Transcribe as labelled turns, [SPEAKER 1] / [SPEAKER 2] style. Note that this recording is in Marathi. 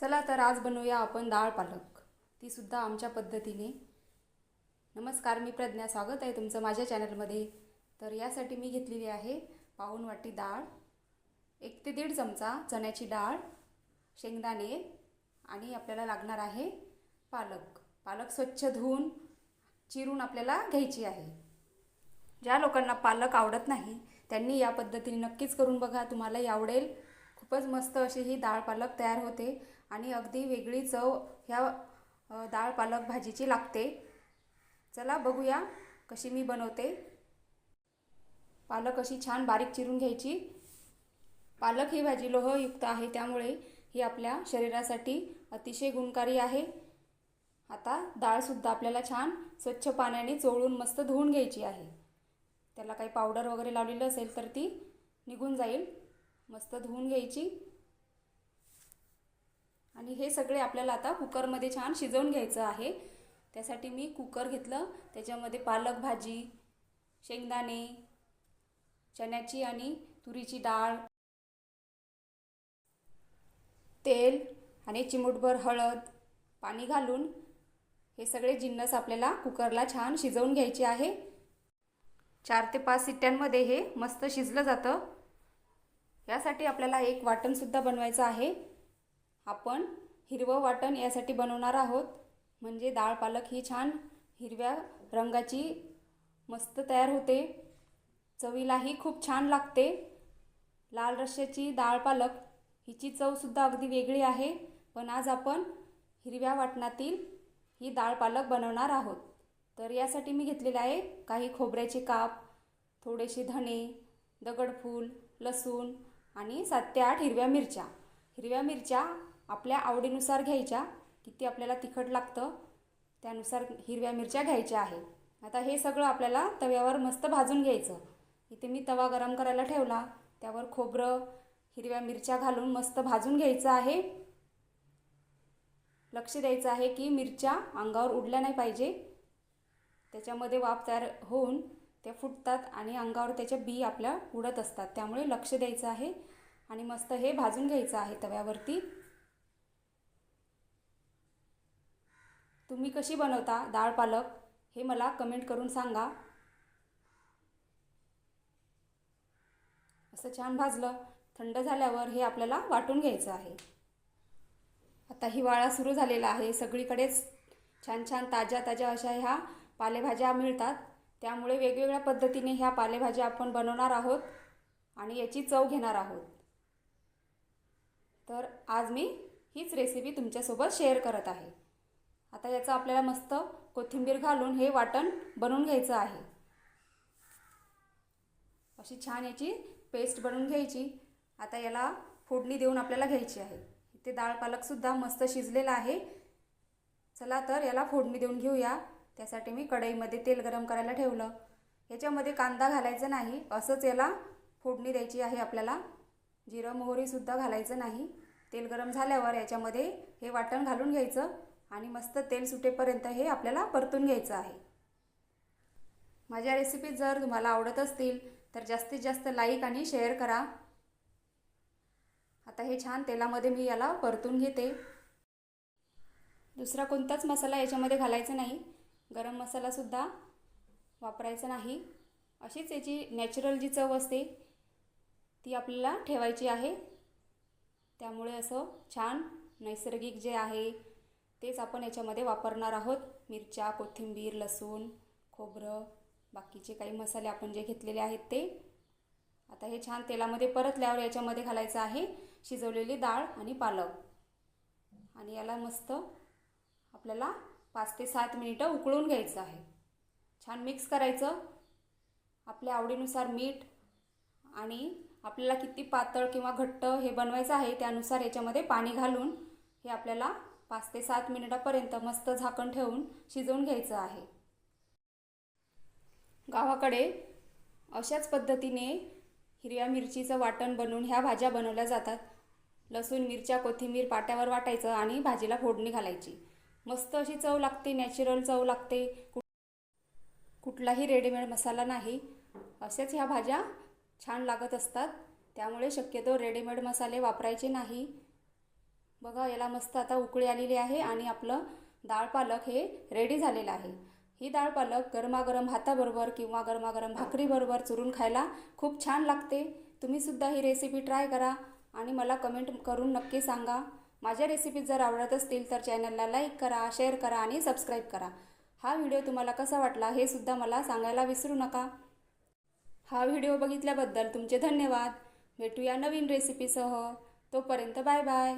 [SPEAKER 1] चला तर आज बनवूया आपण डाळ पालक. ती सुद्धा आमच्या पद्धतीने. नमस्कार मी प्रज्ञा. स्वागत आहे तुमचं माझ्या चॅनलमध्ये. तर यासाठी मी घेतलेली आहे पाऊण वाटी डाळ एक ते दीड चमचा चण्याची डाळ शेंगदाणे आणि आपल्याला लागणार आहे पालक. पालक स्वच्छ धुवून चिरून आपल्याला घ्यायची आहे. ज्या लोकांना पालक आवडत नाही त्यांनी या पद्धतीने नक्कीच करून बघा. तुम्हालाही आवडेल खूपच मस्त अशी ही डाळ पालक तयार होते. आणि अगदी वेगळी चव ह्या डाळ पालक भाजीची लागते. चला बघूया कशी मी बनवते. पालक अशी छान बारीक चिरून घ्यायची. पालक ही भाजी लोहयुक्त आहे त्यामुळे ही आपल्या शरीरासाठी अतिशय गुणकारी आहे. आता डाळसुद्धा आपल्याला छान स्वच्छ पाण्याने चोळून मस्त धुवून घ्यायची आहे. त्याला काही पावडर वगैरे लावलेलं असेल तर ती निघून जाईल. मस्त धुवून घ्यायची. आणि हे सगळे आपल्याला आता कुकरमध्ये छान शिजवून घ्यायचं आहे. त्यासाठी मी कुकर घेतलं. त्याच्यामध्ये पालक भाजी शेंगदाणे चण्याची आणि तुरीची डाळ तेल आणि चिमूटभर हळद पाणी घालून हे सगळे जिन्नस आपल्याला कुकरला छान शिजवून घ्यायचे आहे. चार ते पाच सिट्ट्यांमध्ये हे मस्त शिजलं जातं. यासाठी आपल्याला एक वाटणसुद्धा बनवायचं आहे. आपण हिरवं वाटण यासाठी बनवणार आहोत. म्हणजे डाळ पालक ही छान हिरव्या रंगाची मस्त तयार होते. चवीलाही खूप छान लागते. लाल रश्श्याची डाळ पालक हिची चवसुद्धा अगदी वेगळी आहे. पण आज आपण हिरव्या वाटणातील ही डाळ पालक बनवणार आहोत. तर यासाठी मी घेतलेले आहे काही खोबऱ्याचे काप थोडेसे धणे दगडफूल लसूण आणि सात ते आठ हिरव्या मिरच्या. हिरव्या मिरच्या आपल्या आवडीनुसार घ्यायच्या किती आपल्याला तिखट लागतं त्यानुसार हिरव्या मिरच्या घ्यायच्या आहे. आता हे सगळं आपल्याला तव्यावर मस्त भाजून घ्यायचं. इथे मी तवा गरम करायला ठेवला. त्यावर खोबरं हिरव्या मिरच्या घालून मस्त भाजून घ्यायचं आहे. लक्ष द्यायचं आहे की मिरच्या अंगावर उडल्या नाही पाहिजे. त्याच्यामध्ये वाफ तयार होऊन त्या फुटतात आणि अंगावर त्याच्या बी आपल्या उडत असतात. त्यामुळे लक्ष द्यायचं आहे आणि मस्त हे भाजून घ्यायचं आहे तव्यावरती. तुम्ही कशी बनवता डाळ पालक हे मला कमेंट करून सांगा. असं छान भाजलं थंड झाल्यावर हे आपल्याला वाटून घ्यायचं आहे. आता हिवाळा सुरू झालेला आहे. सगळीकडेच छान छान ताज्या ताज्या अशा ह्या पालेभाज्या मिळतात. त्यामुळे वेगवेगळ्या पद्धतीने ह्या पालेभाज्या आपण बनवणार आहोत आणि याची चव घेणार आहोत. तर आज मी हीच रेसिपी तुमच्यासोबत शेअर करत आहे. आता याचं आपल्याला मस्त कोथिंबीर घालून हे वाटण बनवून घ्यायचं आहे. अशी छान याची पेस्ट बनवून घ्यायची. आता याला फोडणी देऊन आपल्याला घ्यायची आहे. इथे डाळ पालकसुद्धा मस्त शिजलेला आहे. चला तर याला फोडणी देऊन घेऊया. त्यासाठी मी कढईमध्ये तेल गरम करायला ठेवलं. ह्याच्यामध्ये कांदा घालायचा नाही. असंच याला फोडणी द्यायची आहे आपल्याला. जिरं मोहरीसुद्धा घालायचं नाही. तेल गरम झाल्यावर याच्यामध्ये हे वाटण घालून घ्यायचं. आणि मस्त तेल सुटेपर्यंत हे आपल्याला परतून घ्यायचं आहे. माझ्या रेसिपी जर तुम्हाला आवडत असतील तर जास्तीत जास्त लाईक आणि शेअर करा. आता हे छान तेलामध्ये मी याला परतून घेते. दुसरा कोणताच मसाला याच्यामध्ये घालायचा नाही. गरम मसालासुद्धा वापरायचा नाही. अशीच याची नॅचरल जी चव असते ती आपल्याला ठेवायची आहे. त्यामुळे असं छान नैसर्गिक जे आहे तेच आपण याच्यामध्ये वापरणार आहोत. मिरच्या कोथिंबीर लसूण खोबरं बाकीचे काही मसाले आपण जे घेतलेले आहेत ते. आता हे छान तेलामध्ये परतल्यावर याच्यामध्ये घालायचं आहे शिजवलेली डाळ आणि पालक. आणि याला मस्त आपल्याला पाच ते सात मिनिटं उकळून घ्यायचं आहे. छान मिक्स करायचं. आपल्या आवडीनुसार मीठ आणि आपल्याला किती पातळ किंवा घट्ट हे बनवायचं आहे त्यानुसार याच्यामध्ये पाणी घालून हे आपल्याला पाच ते सात मिनिटापर्यंत मस्त झाकण ठेवून शिजवून घ्यायचं आहे. गावाकडे अशाच पद्धतीने हिरव्या मिरचीचं वाटण बनवून ह्या भाज्या बनवल्या जातात. लसूण मिरच्या कोथिंबीर पाट्यावर वाटायचं आणि भाजीला फोडणी घालायची. मस्त अशी चव लागते नॅचरल चव लागते. कु कुठलाही रेडीमेड मसाला नाही. अशाच ह्या भाज्या छान लागत असतात. त्यामुळे शक्यतो रेडीमेड मसाले वापरायचे नाही. बघा याला मस्त आता उकळी आलेली आहे आणि आपलं डाळ पालक हे रेडी झालेलं आहे. ही डाळ पालक गरमागरम भाताबरोबर किंवा गरमागरम भाकरीबरोबर चुरून खायला खूप छान लागते. तुम्हीसुद्धा ही रेसिपी ट्राय करा आणि मला कमेंट करून नक्की सांगा. माझ्या रेसिपीज जर आवडत असतील तर चॅनलला लाईक करा शेअर करा आणि सबस्क्राईब करा. हा व्हिडिओ तुम्हाला कसा वाटला हे सुद्धा मला सांगायला विसरू नका. हा व्हिडिओ बघितल्याबद्दल तुमचे धन्यवाद. भेटूया नवीन रेसिपीसह तोपर्यंत बाय बाय